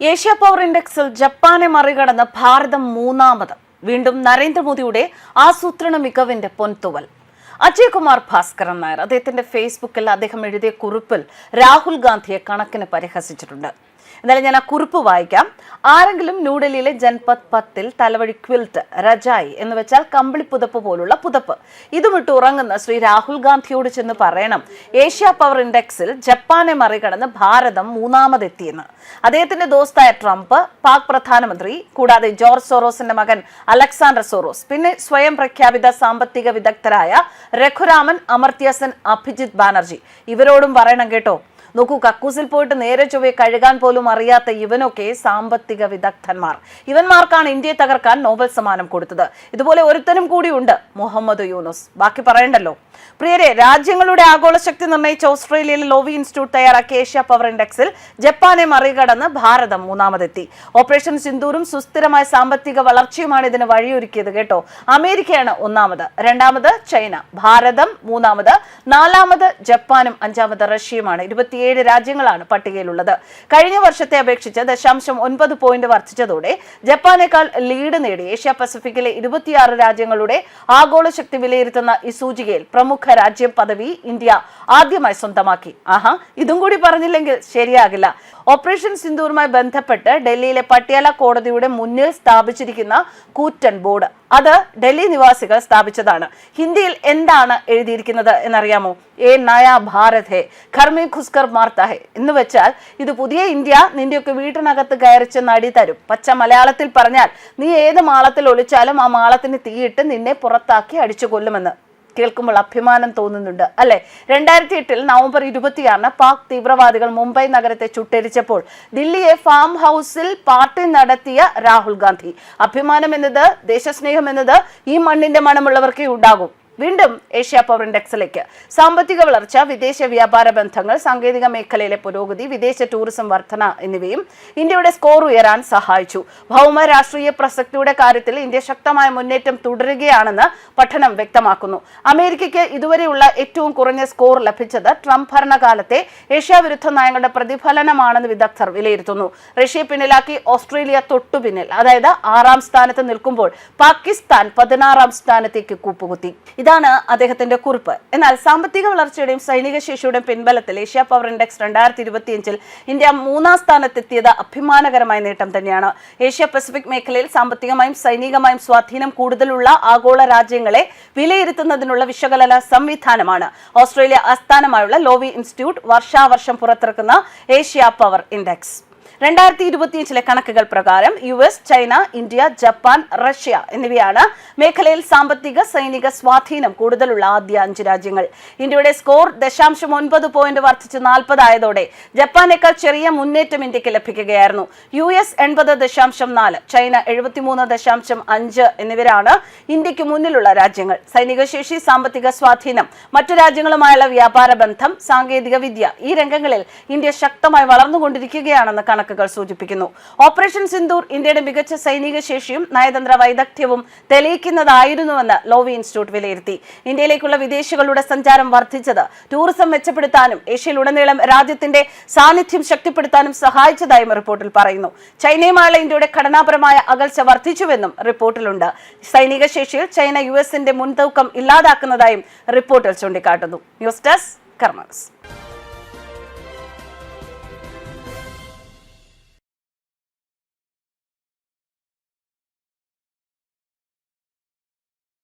Asia power ഇൻഡെക്സിൽ ജപ്പാനെ മറികടന്ന് ഭാരതം മൂന്നാമത്. വീണ്ടും നരേന്ദ്രമോദിയുടെ ആസൂത്രണ മികവിന്റെ പൊൻതുവൽ. അജയ്കുമാർ ഭാസ്കരൻ നായർ അദ്ദേഹത്തിന്റെ ഫേസ്ബുക്കിൽ അദ്ദേഹം എഴുതിയ കുറിപ്പിൽ രാഹുൽ ഗാന്ധിയെ കണക്കിന് പരിഹസിച്ചിട്ടുണ്ട്. എന്നാലും ഞാൻ ആ കുറിപ്പ് വായിക്കാം. ആരെങ്കിലും ന്യൂഡൽഹിയിലെ ജൻപത് പത്തിൽ തലവഴി ക്വിൽറ്റ് രജായി എന്ന് വെച്ചാൽ കമ്പിളി പുതപ്പ് പോലുള്ള പുതപ്പ്. ഇതുമിട്ട് ഉറങ്ങുന്ന ശ്രീ രാഹുൽ ഗാന്ധിയോട് ചെന്ന് പറയണം ഏഷ്യ പവർ ഇൻഡെക്സിൽ ജപ്പാനെ മറികടന്ന് ഭാരതം മൂന്നാമതെത്തിയെന്ന്. അദ്ദേഹത്തിന്റെ ദോസ്തായ ട്രംപ് പാക് പ്രധാനമന്ത്രി കൂടാതെ ജോർജ് സോറോസിന്റെ മകൻ അലക്സാണ്ടർ സോറോസ് പിന്നെ സ്വയം പ്രഖ്യാപിത സാമ്പത്തിക വിദഗ്ധരായ രഘുരാമൻ അമർത്യ അഭിജിത് ബാനർജി. ഇവരോടും പറയണം കേട്ടോ നോക്കൂ കക്കൂസിൽ പോയിട്ട് നേരെ ചൊവ്വെ കഴുകാൻ പോലും അറിയാത്ത ഇവനൊക്കെ സാമ്പത്തിക വിദഗ്ധന്മാർ. ഇവന്മാർക്കാണ് ഇന്ത്യയെ തകർക്കാൻ നോബൽ സമ്മാനം കൊടുത്തത്. ഇതുപോലെ ഒരുത്തനും കൂടിയുണ്ട് മുഹമ്മദ് യൂനുസ്. ബാക്കി പറയണ്ടല്ലോ. പ്രിയരെ രാജ്യങ്ങളുടെ ആഗോള ശക്തി നിർണയിച്ച ഓസ്ട്രേലിയയിലെ ലോവി ഇൻസ്റ്റിറ്റ്യൂട്ട് തയ്യാറാക്കിയ ഏഷ്യ പവർ ഇൻഡെക്സിൽ ജപ്പാനെ മറികടന്ന് ഭാരതം മൂന്നാമതെത്തി. ഓപ്പറേഷൻ സിന്ദൂറും സുസ്ഥിരമായ സാമ്പത്തിക വളർച്ചയുമാണ് ഇതിന് വഴിയൊരുക്കിയത് കേട്ടോ. അമേരിക്കയാണ് ഒന്നാമത്. രണ്ടാമത് ചൈന. ഭാരതം മൂന്നാമത്. നാലാമത് ജപ്പാനും അഞ്ചാമത് റഷ്യയുമാണ്. ഇരുപത്തിയേഴ് രാജ്യങ്ങളാണ് പട്ടികയിലുള്ളത്. കഴിഞ്ഞ വർഷത്തെ അപേക്ഷിച്ച് ദശാംശം ഒൻപത് പോയിന്റ് വർദ്ധിച്ചതോടെ ജപ്പാനേക്കാൾ ലീഡ് നേടി ഏഷ്യ പസഫിക്കിലെ ഇരുപത്തിയാറ് രാജ്യങ്ങളുടെ ആഗോള ശക്തി വിലയിരുത്തുന്ന ഈ സൂചികയിൽ പ്രമുഖ രാജ്യം പദവി ഇന്ത്യ ആദ്യമായി സ്വന്തമാക്കി. ആഹാ ഇതും കൂടി പറഞ്ഞില്ലെങ്കിൽ ശരിയാകില്ല. ഓപ്പറേഷൻ സിന്ദൂറുമായി ബന്ധപ്പെട്ട് ഡൽഹിയിലെ പട്യാല കോടതിയുടെ മുന്നിൽ സ്ഥാപിച്ചിരിക്കുന്ന കൂറ്റൻ ബോർഡ്. അത് ഡൽഹി നിവാസികൾ സ്ഥാപിച്ചതാണ്. ഹിന്ദിയിൽ എന്താണ് എഴുതിയിരിക്കുന്നത് എന്നറിയാമോ? ഏ നയ ഭാരത് ഹേ ഖർമി ഖുസ്കർ മാർത്ത ഹേ എന്ന് വെച്ചാൽ ഇത് പുതിയ ഇന്ത്യ നിന്റെയൊക്കെ വീട്ടിനകത്ത് കയറിച്ച് നടി തരും. പച്ച മലയാളത്തിൽ പറഞ്ഞാൽ നീ ഏത് മാളത്തിൽ ഒളിച്ചാലും ആ മാളത്തിന് തീയിട്ട് നിന്നെ പുറത്താക്കി അടിച്ചു കൊല്ലുമെന്ന് കേൾക്കുമ്പോൾ അഭിമാനം തോന്നുന്നുണ്ട്. അല്ലെ? രണ്ടായിരത്തി എട്ടിൽ നവംബർ ഇരുപത്തിയാറിന് പാക് തീവ്രവാദികൾ മുംബൈ നഗരത്തെ ചുട്ടരിച്ചപ്പോൾ ദില്ലിയെ ഫാം ഹൗസിൽ പാർട്ടി നടത്തിയ രാഹുൽ ഗാന്ധി. അഭിമാനം എന്നത് ദേശസ്നേഹം എന്നത് ഈ മണ്ണിന്റെ മണമുള്ളവർക്കേ ഉണ്ടാകും. വീണ്ടും ഏഷ്യ പവർ ഇൻഡെക്സിലേക്ക്. സാമ്പത്തിക വളർച്ച വിദേശ വ്യാപാര ബന്ധങ്ങൾ സാങ്കേതിക മേഖലയിലെ പുരോഗതി വിദേശ ടൂറിസം വർധന എന്നിവയും ഇന്ത്യയുടെ സ്കോർ ഉയരാൻ സഹായിച്ചു. ഭൗമ രാഷ്ട്രീയ പ്രസക്തിയുടെ കാര്യത്തിൽ ഇന്ത്യ ശക്തമായ മുന്നേറ്റം തുടരുകയാണെന്ന് പഠനം വ്യക്തമാക്കുന്നു. അമേരിക്കയ്ക്ക് ഇതുവരെയുള്ള ഏറ്റവും കുറഞ്ഞ സ്കോർ ലഭിച്ചത് ട്രംപ് ഭരണകാലത്തെ ഏഷ്യ വിരുദ്ധ നയങ്ങളുടെ പ്രതിഫലനമാണെന്ന് വിദഗ്ധർ വിലയിരുത്തുന്നു. റഷ്യയെ പിന്നിലാക്കി ഓസ്ട്രേലിയ തൊട്ടുപിന്നിൽ അതായത് ആറാം സ്ഥാനത്ത് നിൽക്കുമ്പോൾ പാകിസ്ഥാൻ പതിനാറാം സ്ഥാനത്തേക്ക് കൂപ്പുകുത്തി. ഇതാണ് അദ്ദേഹത്തിന്റെ കുറിപ്പ്. എന്നാൽ സാമ്പത്തിക വളർച്ചയുടെയും സൈനിക ശേഷിയുടെയും പിൻബലത്തിൽ ഏഷ്യ പവർ ഇൻഡെക്സ് രണ്ടായിരത്തി ഇരുപത്തിയഞ്ചിൽ ഇന്ത്യ മൂന്നാം സ്ഥാനത്തെത്തിയത് അഭിമാനകരമായ നേട്ടം തന്നെയാണ്. ഏഷ്യ പസഫിക് മേഖലയിൽ സാമ്പത്തികമായും സൈനികമായും സ്വാധീനം കൂടുതലുള്ള ആഗോള രാജ്യങ്ങളെ വിലയിരുത്തുന്നതിനുള്ള വിശകലന സംവിധാനമാണ്. ഓസ്ട്രേലിയ ആസ്ഥാനമായുള്ള ലോവി ഇൻസ്റ്റിറ്റ്യൂട്ട് വർഷാവർഷം പുറത്തിറക്കുന്ന ഏഷ്യ പവർ ഇൻഡെക്സ്. രണ്ടായിരത്തി ഇരുപത്തിയഞ്ചിലെ കണക്കുകൾ പ്രകാരം U S China India Japan Russia എന്നിവയാണ് മേഖലയിൽ സാമ്പത്തിക സൈനിക സ്വാധീനം കൂടുതലുള്ള ആദ്യ അഞ്ച് രാജ്യങ്ങൾ. ഇന്ത്യയുടെ സ്കോർ ദശാംശം ഒൻപത് പോയിന്റ് വർദ്ധിച്ച് നാൽപ്പതായതോടെ ജപ്പാനേക്കാൾ ചെറിയ മുന്നേറ്റം ഇന്ത്യയ്ക്ക് ലഭിക്കുകയായിരുന്നു. യു എസ് എൺപത് ദശാംശം നാല് ചൈന എഴുപത്തിമൂന്ന് ദശാംശം അഞ്ച് എന്നിവരാണ് ഇന്ത്യയ്ക്ക് മുന്നിലുള്ള രാജ്യങ്ങൾ. സൈനിക ശേഷി സാമ്പത്തിക സ്വാധീനം മറ്റു രാജ്യങ്ങളുമായുള്ള വ്യാപാര ബന്ധം സാങ്കേതിക വിദ്യ ഈ രംഗങ്ങളിൽ ഇന്ത്യ ശക്തമായി വളർന്നുകൊണ്ടിരിക്കുകയാണെന്ന് കണക്ക് കണക്കുകൾ സൂചിപ്പിക്കുന്നു. ഓപ്പറേഷൻ സിന്ദൂർ ഇന്ത്യയുടെ മികച്ച സൈനിക ശേഷിയും നയതന്ത്ര വൈദഗ്ധ്യവും തെളിയിക്കുന്നതായിരുന്നുവെന്ന് ലോവി ഇൻസ്റ്റിറ്റ്യൂട്ട് വിലയിരുത്തി. ഇന്ത്യയിലേക്കുള്ള വിദേശികളുടെ സഞ്ചാരം വർദ്ധിച്ചത് ടൂറിസം മെച്ചപ്പെടുത്താനും ഏഷ്യയിലുടനീളം രാജ്യത്തിന്റെ സാന്നിധ്യം ശക്തിപ്പെടുത്താനും സഹായിച്ചതായും റിപ്പോർട്ടിൽ പറയുന്നു. ചൈനയുമായുള്ള ഇന്ത്യയുടെ ഘടനാപരമായ അകൽച്ച വർദ്ധിച്ചുവെന്നും റിപ്പോർട്ടിലുണ്ട്. സൈനിക ശേഷിയിൽ ചൈന യു എസിന്റെ മുൻതൂക്കം ഇല്ലാതാക്കുന്നതായും റിപ്പോർട്ടിൽ ചൂണ്ടിക്കാട്ടുന്നു. News desk കർമ്മസ്